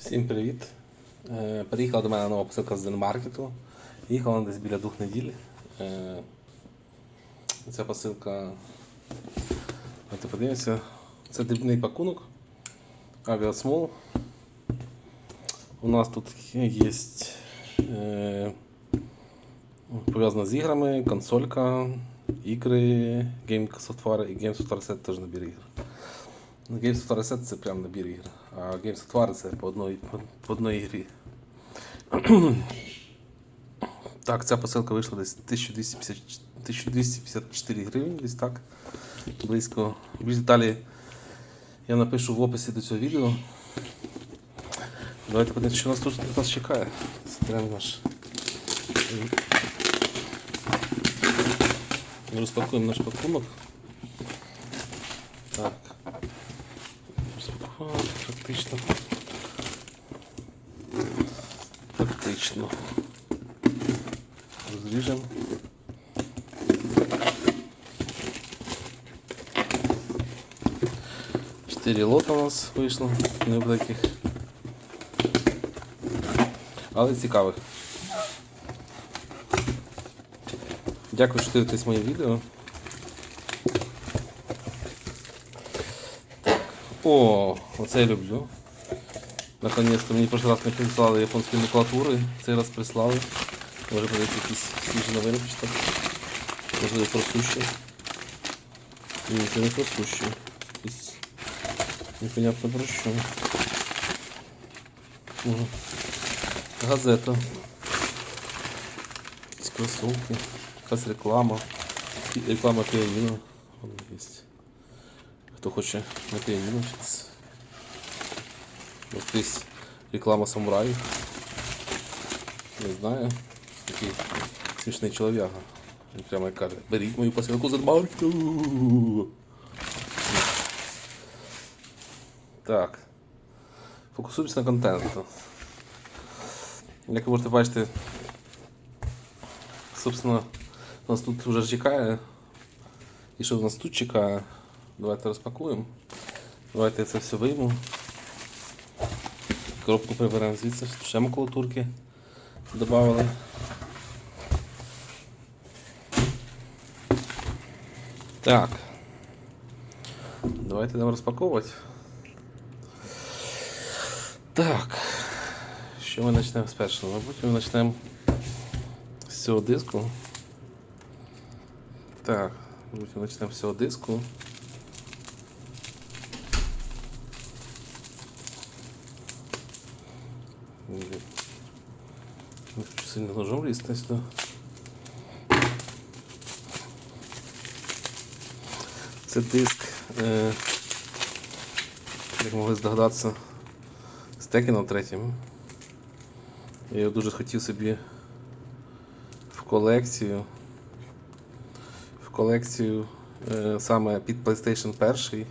Всім привіт. Е, Приїхала до мене нова посилка з Денмаркету. Їхала вона десь біля двох неділь. Е, Ця посилка. Давайте подивимося. Це дрібний пакунок. Авіасмол. У нас тут є е, пов'язано з іграми, консолька, ігри, Software і Software Set теж набір ігр. Ну, Games of Reset це прям набір ігр, а Games of War це по одній, по, по одній грі. так, ця посилка вийшла десь 1250 1254 гривень, десь так. Близько. Більш деталі я напишу в описі до цього відео. Давайте подивимося, що нас тут нас чекає. Зберемо наш. Розпакуємо наш пакунок. Так. Розпакували практично. Практично. Розріжемо. Чотири лота у нас вийшло, невеликих. Але цікавих. Дякую, що дивитесь моє відео. О, оце я люблю. Наконец-то мені прошлый раз не прислали японські макулатури, цей раз прислали. Може подивитися якісь свіжі новини почитати. Можливо про суші. Ні, це не про непонятно про що. Ага. Газета. Якісь кросовки. Якась реклама. Реклама піаніно. Вон є. Хто хоче на піаніно вчитися. Ось десь реклама самураїв. Не знаю. Такий смішний чолов'яга. Він прямо як каже, беріть мою посилку з маркету. Так. Фокусуємося на контенту. Як ви можете бачити, собственно, нас тут вже чекає. І що в нас тут чекає? Давайте розпакуємо. Давайте я це все вийму. Коробку приберемо звідси, ще макулатурки додали. Так. Давайте будемо розпаковувати. Так. Що ми почнемо спершу? Мабуть, ми почнемо з цього диску. Так, мабуть, ми почнемо з цього диску. Не хочу сильно ножом лізти сюди. Це диск, е, як могли здогадатися, з Текіном третім. Я його дуже хотів собі в колекцію. В колекцію е, саме під PlayStation 1.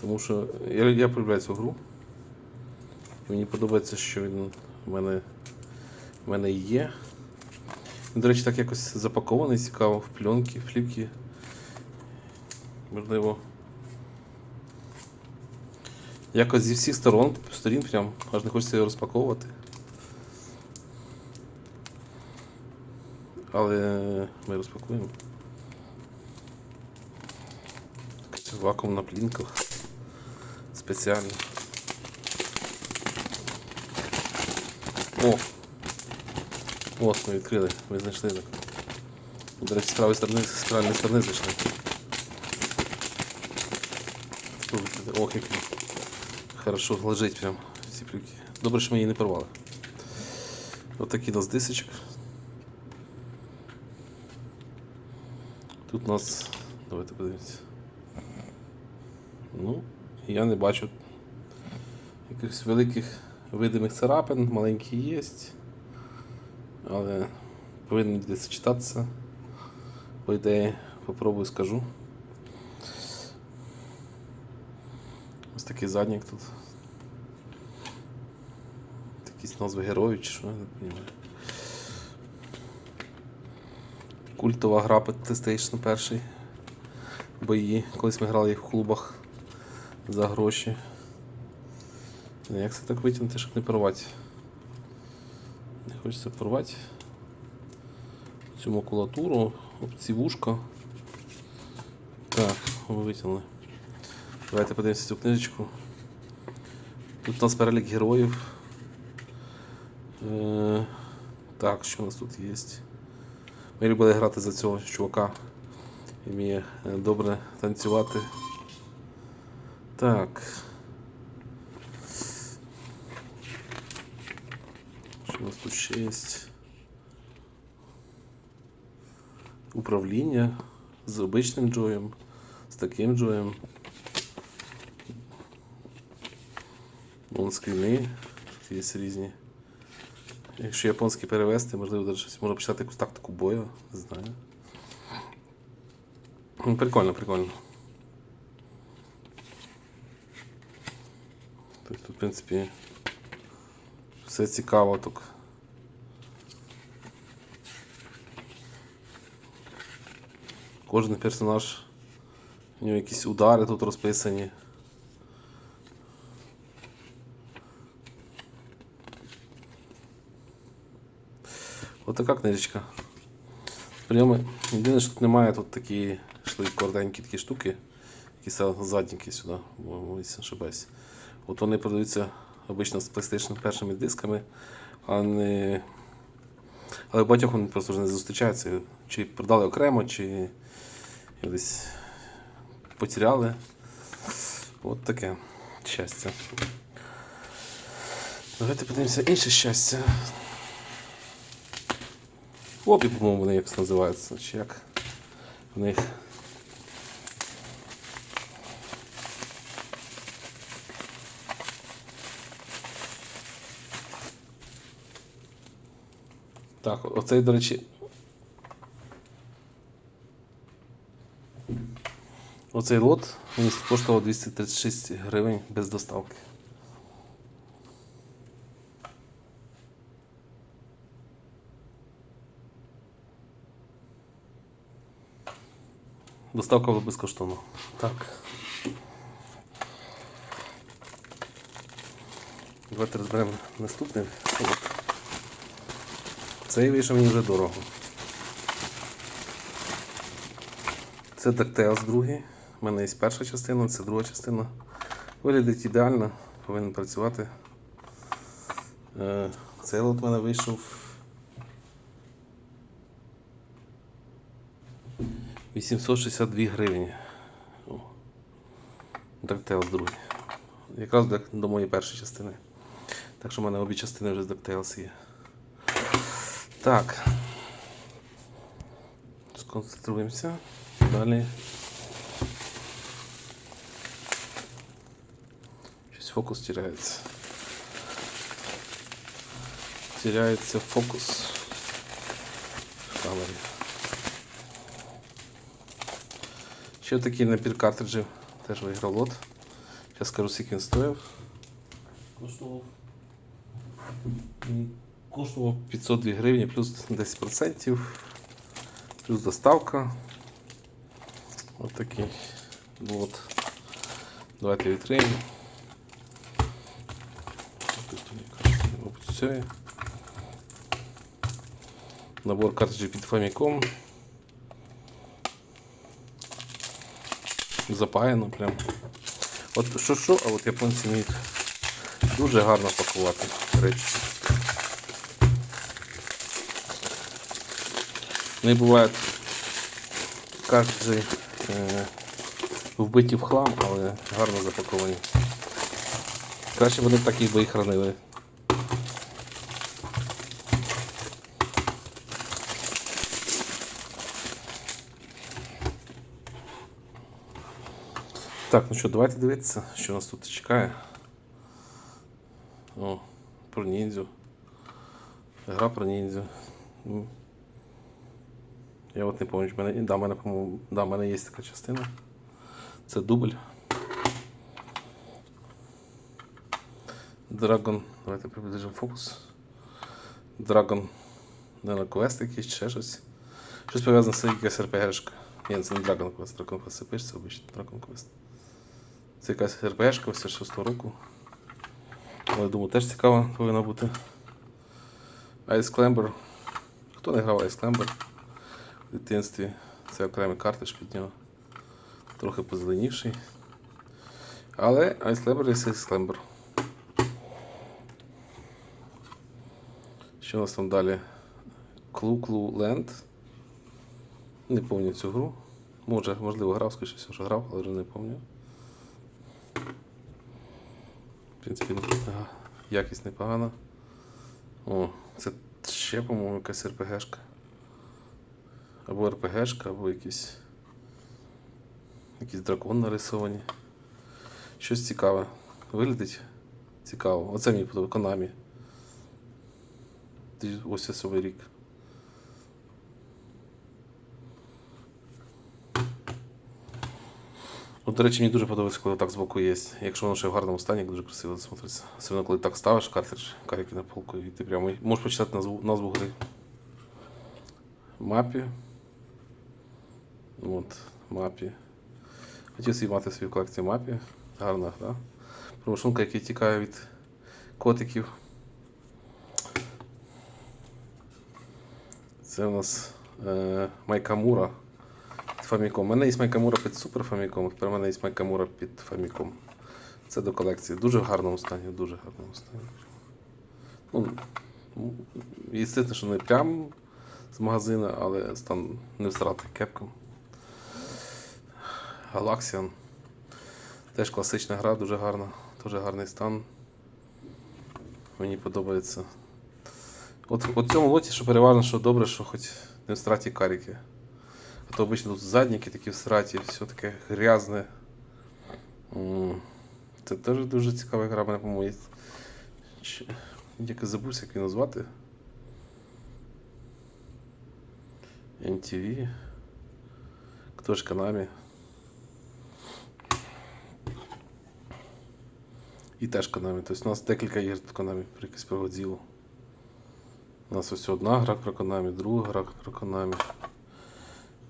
Тому що я, я полюбляю цю гру. Мені подобається, що він в мене, в мене є. До речі, так якось запакований, цікаво, в пленки, в плівки. Можливо. Якось зі всіх сторон, сторін прям, аж не хочеться його розпаковувати. Але ми розпакуємо. Вакуум на плінках. Спеціально. О! От ми відкрили, ми знайшли так. До речі, з правої сторони, з правильної сторони зайшли. Ох, як хорошо лежить прям ці плюки. Добре, що ми її не порвали. Ось такий у нас дисочок. Тут у нас. Давайте подивимося. Ну, я не бачу якихось великих видимих царапин, маленькі є, але повинен десь читатися. По ідеї, попробую скажу. Ось такий заднік тут. Якісь назви героїв чи що, я не розумію. Культова гра PlayStation 1. Бої. Колись ми грали в клубах за гроші. Як це так витягнути, щоб не порвати? Хочеться порвати цю макулатуру, об ці вушка. Так, ми витягнули. Давайте подивимося цю книжечку. Тут у нас перелік героїв. Е, так, що у нас тут є? Ми любили грати за цього чувака. Вміє е, добре танцювати. Так. У нас тут ще є? Управління з обичним джоєм, з таким джоєм. Лонскріни. Тут є різні. Якщо японський перевести, можливо, даже щось можна почитати якусь тактику бою, не знаю. Ну, Прикольно, прикольно. Тобто, в принципі, все цікаво так. Кожен персонаж, у нього якісь удари тут розписані. Отака книжечка. Прямо єдине, що тут немає тут такі йшли коротенькі такі штуки, які са- задніки сюди, бо ошибаюсь. От вони продаються обично з PlayStation першими дисками, а не. Але багатьох вони просто вже не зустрічаються. Чи продали окремо, чи десь потеряли. От таке щастя. Давайте подивимося інше щастя. Опі, по-моєму, вони якось називаються. Чи як в них. Так, оцей, до речі. Оцей лот він коштував 236 гривень без доставки. Доставка була безкоштовна. Так. Давайте розберемо наступний. От. Цей вийшов мені вже дорого. Це DuckTales другий. У мене є перша частина, це друга частина. Виглядить ідеально, повинен працювати. Е, Цей лот у мене вийшов. 862 гривні. DuckTales другий. Якраз до моєї першої частини. Так що в мене обі частини вже з DuckTales є. Так. Сконцентруємося. Далі. Щось фокус теряється. Теряється фокус в камері. Ще такий набір картриджів теж виграв лот. Зараз скажу, скільки він стояв. Коштував. Коштував 502 гривні плюс 10%, плюс доставка. Ось такий лот. Давайте відкриємо. Набор картриджів під Famicom. Запаяно прям. От що що, а от японці вміють дуже гарно пакувати речі. Не бувають картриджі е, вбиті в хлам, але гарно запаковані. Краще вони б так їх би і хранили. Так, ну що, давайте дивитися, що нас тут чекає. О, про ніндзю. Гра про ніндзю. Я от не пам'ятаю, мене, да, мене, да, мене є така частина. Це дубль. Dragon. Давайте приближимо фокус. Dragon. Квест якийсь, ще щось. Щось пов'язане з якась РПГшка. Ні, це не Dragon Quest, Dragon Quest це пишеться обично, Dragon Quest. Це якась РПГшка 86 року. Але думаю, теж цікаво повинно бути. Ice Climber. Хто не грав Ice Climber в дитинстві? Це окремий картиш під нього. Трохи позеленівший. Але є Ice Climber. Що у нас там далі? Clue Land. Не пам'ятаю цю гру. Може, можливо, грав, скоріше що грав, але вже не пам'ятаю. В принципі, якість непогана. О, це ще, по-моєму, якась РПГшка. Або РПГшка, або якийсь. Якийсь дракон нарисовані. Щось цікаве. Виглядить цікаво. Оце мені подобається Konami. 2008 рік. Ну, до речі, мені дуже подобається, коли так збоку є. Якщо воно ще в гарному стані, дуже красиво смотриться. Особливо, коли так ставиш картридж, карики на полку, і ти прямо можеш почитати назву, назву гри. Мапі. От, мапі. Хотів собі мати свою колекцію мапі. Гарна гра. Промашунка, який тікає від котиків. Це у нас е, Майкамура під Famicom. У мене є Майкамура під Super Famicom, тепер у мене є Майкамура під Famicom. Це до колекції. Дуже в гарному стані, дуже гарному стані. Ну, естественно, що не прям з магазину, але стан не всрати кепком. Galaxian. Теж класична гра, дуже гарна, дуже гарний стан. Мені подобається. От у цьому лоті, що переважно, що добре, що хоч не в страті каріки. А то обично тут задніки такі в сраті, все таке грязне. Це теж дуже цікава гра, мене по-моєму. Як я забувся, як її назвати. NTV. Хто ж Konami? І теж Konami. Тобто у нас декілька ігор від Konami якусь про У нас ось одна гра про Konami, друга гра про Konami.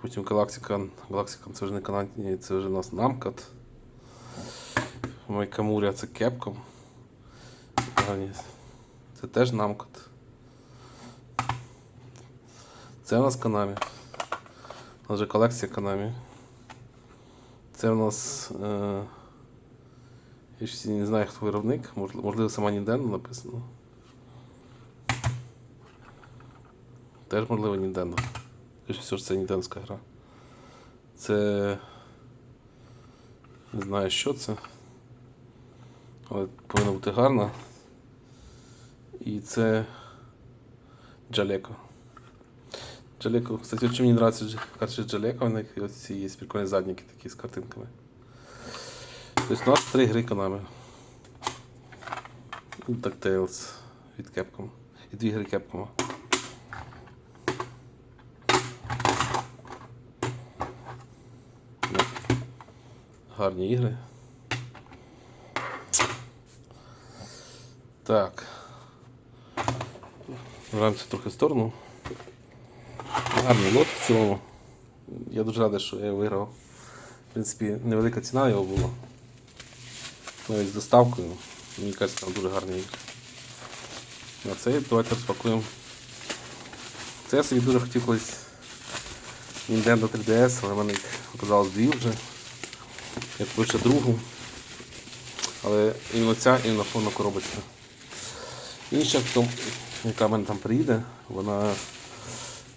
Потім Galaxican. Galaxican це вже не Konami, це вже у нас Namcot. Майкамуря це Capcom. Це теж Namcot. Це у нас Konami. У нас вже колекція Konami. Це у нас. Е... Я ще не знаю, хто виробник, можливо, сама Nintendo написано. Теж, можливо. Скоріше все ж це нінденська гра. Це. Не знаю, що це. Але повинна бути гарна. І це. Джалеко. Джалеко. Кстати, от чим мені подобається карточки Джалеко, них ось ці є прикольні задніки такі з картинками. Тобто у нас три гри Konami. І DuckTales від Capcom. І дві гри Capcom. Ну, Гарні ігри. Так. Граємося трохи в сторону. Гарний лот в цілому. Я дуже радий, що я виграв. В принципі, невелика ціна його була. Навіть з доставкою. Мені кажеться, там дуже гарний ігри. А це давайте розпакуємо. Це я собі дуже хотів колись Nintendo 3DS, але в мене їх оказалось дві вже. Я купив другу. Але іменно ця іменно повна коробочка. Інша, яка в мене там приїде, вона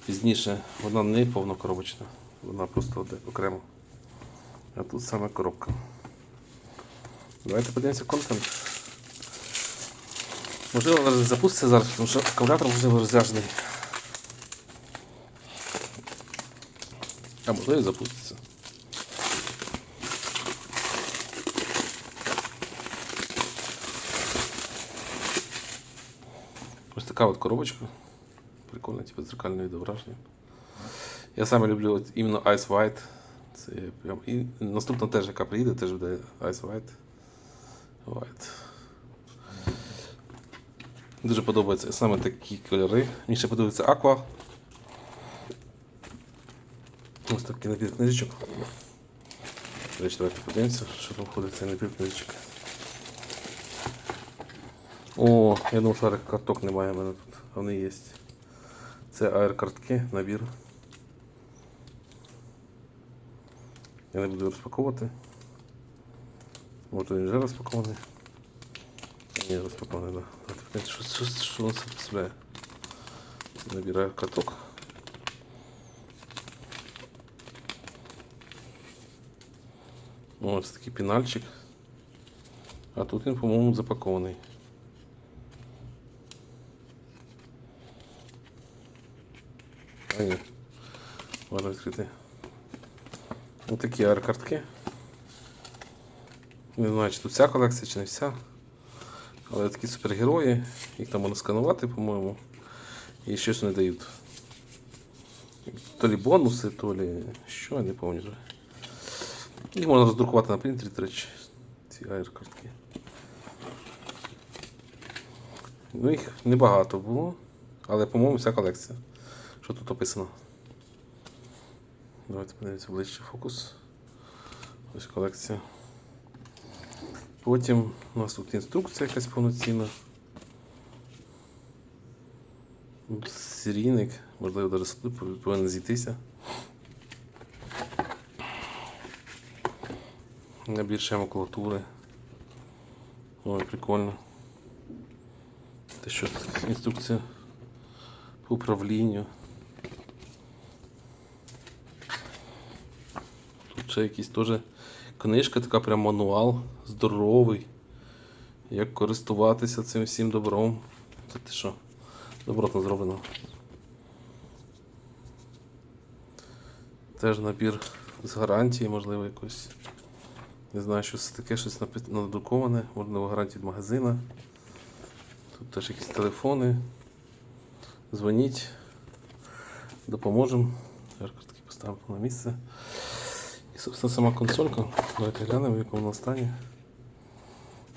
пізніше, вона не повнокоробочна. Вона просто окремо. А тут саме коробка. Давайте подивимося контент. Можливо, вона запуститься зараз, тому що акумулятор можливо розряджений. А можливо і запуститься. Ось така от коробочка. Прикольно, типу дзеркальне відображення. Я саме люблю от іменно Ice White. Це прям... І наступна теж, яка приїде, теж буде Ice White. White. Дуже подобаються саме такі кольори. Мені ще подобається Aqua. Ось такий набір книжечок. До речі, давайте подивимося, що там входить цей набір книжечок. О, я думав, що карток немає в мене тут. Вони є. Це аеркартки, набір. Я не буду розпаковувати. Може він вже розпакований. Ні, розпакований, так. Да. Давайте, Що, що, що він себе представляє? Набір аеркарток. Ось такий пінальчик. А тут він, по-моєму, запакований. А ні. Можна відкрити. Ось такі аерокартки. Не знаю, чи тут вся колекція, чи не вся. Але такі супергерої. Їх там можна сканувати, по-моєму. І щось не дають. То лі бонуси, то лі що, я не пам'ятаю. Їх можна роздрукувати на принтері, до речі, ці аерокартки. Ну, їх небагато було, але, по-моєму, вся колекція. Що тут описано? Давайте подивимося ближче фокус. Ось колекція. Потім у нас тут інструкція якась повноцінна. Тут Серійник, можливо, даже суд повинен зійтися. Набір ще макулатури. Ой, прикольно. Те що інструкція по управлінню. Тут ще якийсь теж книжка, така прям мануал здоровий. Як користуватися цим всім добром. Це ти що? Добротно зроблено. Теж набір з гарантії, можливо, якось. Не знаю, що це таке, щось надруковане, можливо, гарантія від магазина. Тут теж якісь телефони. Дзвоніть, допоможемо. Картки поставимо на місце. Собственно, сама консолька. Давайте глянемо, в якому вона стані.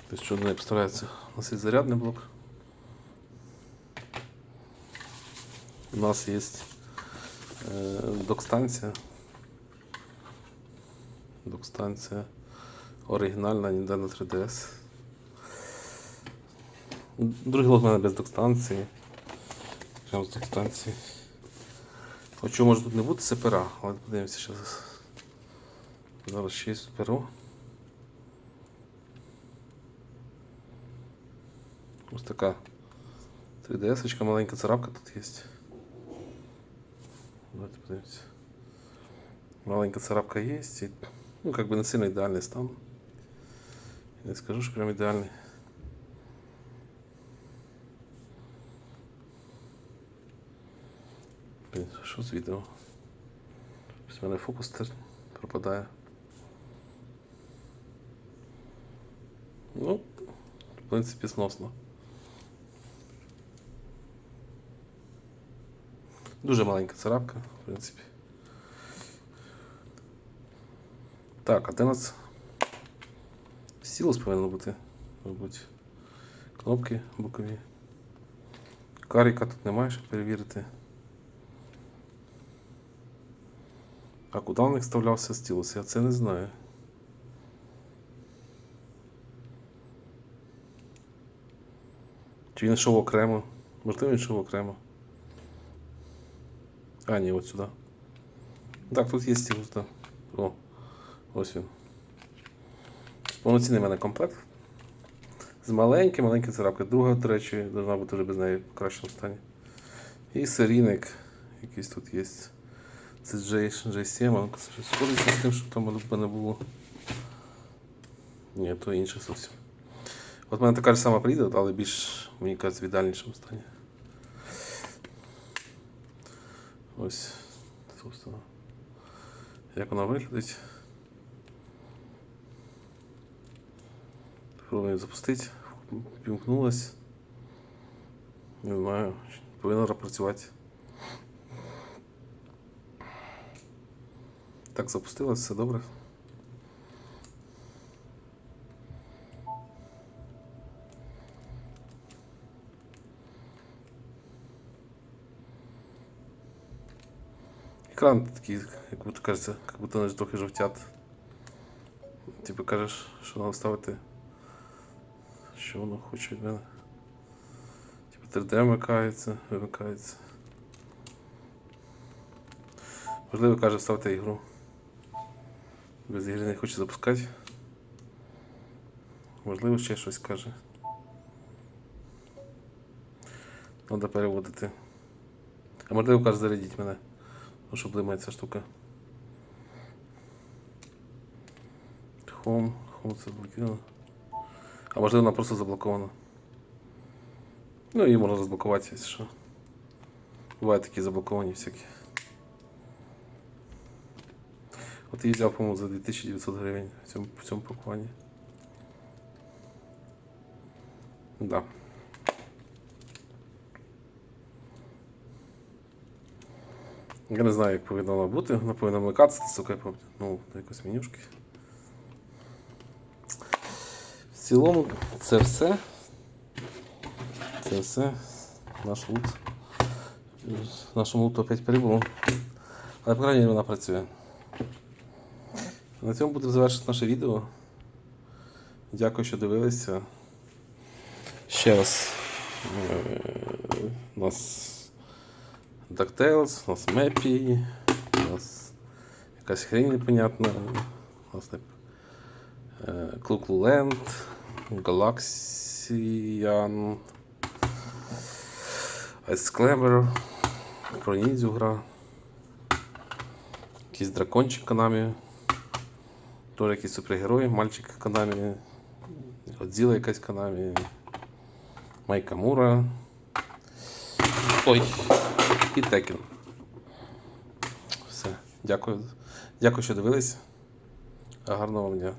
Тобто, що до неї представляється? У нас є зарядний блок. У нас є е, док-станція. Док-станція оригінальна Nintendo 3DS. Другий лот в мене без док-станції. Прямо з док-станції. Хоча може тут не бути це пера, але подивимося зараз. Зараз ще є тут перо. Ось така 3DS-очка, маленька царапка тут є. Давайте подивимося. Маленька царапка є. І, ну, как бы не сильно ідеальний стан. Я не скажу, що прям ідеальний. Блін, що з відео? Ось в мене фокус теж пропадає. Ну, в принципі, сносно. Дуже маленька царапка, в принципі. Так, а де у нас стілус повинен бути, мабуть. Кнопки бокові. Каріка тут немає, щоб перевірити. А куди в них вставлявся стілус? Я це не знаю. Чи він йшов окремо? Можливо, він йшов окремо. А, ні, от сюди. Так, тут є стілус, так. О, ось він. Повноцінний в мене комплект. З маленьким, маленьким царапкою. Друга, до речі, должна бути вже без неї в кращому стані. І серійник якийсь тут є. Це J, J7, а це щось сходиться з тим, що там би не було. Ні, то інше зовсім. От мене така ж сама прийде, але більш, мені кажуть, в ідеальнішому стані. Ось, собственно. Як вона виглядить. Пробуємо запустити. Вімкнулась. Не знаю, повинна працювати. Так, запустилось, все добре. Екран такий, як будто кажеться, як будто вони трохи жовтят. Типу кажеш, що треба ставити. Що воно хоче від мене. Типу 3D вмикається, вимикається. Можливо, каже, ставте ігру. Без ігри не хоче запускати. Можливо, ще щось каже. Треба переводити. А можливо, каже, зарядіть мене. Ну, блимає штука. Home, Home це блокировано. А можливо, вона просто заблокована. Ну, її можна розблокувати, якщо що. Бувають такі заблоковані всякі. От її взяв, по-моєму, за 2900 гривень в цьому, в цьому пакуванні. Да. Я не знаю, як повинна бути. Вона повинна вмикатися, сука, ну, до якоїсь менюшки. В цілому це все. Це все. Наш лут. Нашому луту опять перебуло. Але, по крайній вона працює. На цьому будемо завершити наше відео. Дякую, що дивилися. Ще раз. е, У нас DuckTales, у нас Мепі, у нас якась хрень непонятна. У нас Клуклуленд, Galaxian, Ice Clever, про ніндзю гра. Якийсь дракончик Канамі. Теж якийсь супергерой, мальчик Канамі. Годзіла якась Канамі. Майка Мура. Ой. І Текен. Все. Дякую. Дякую, що дивились. Гарного вам дня.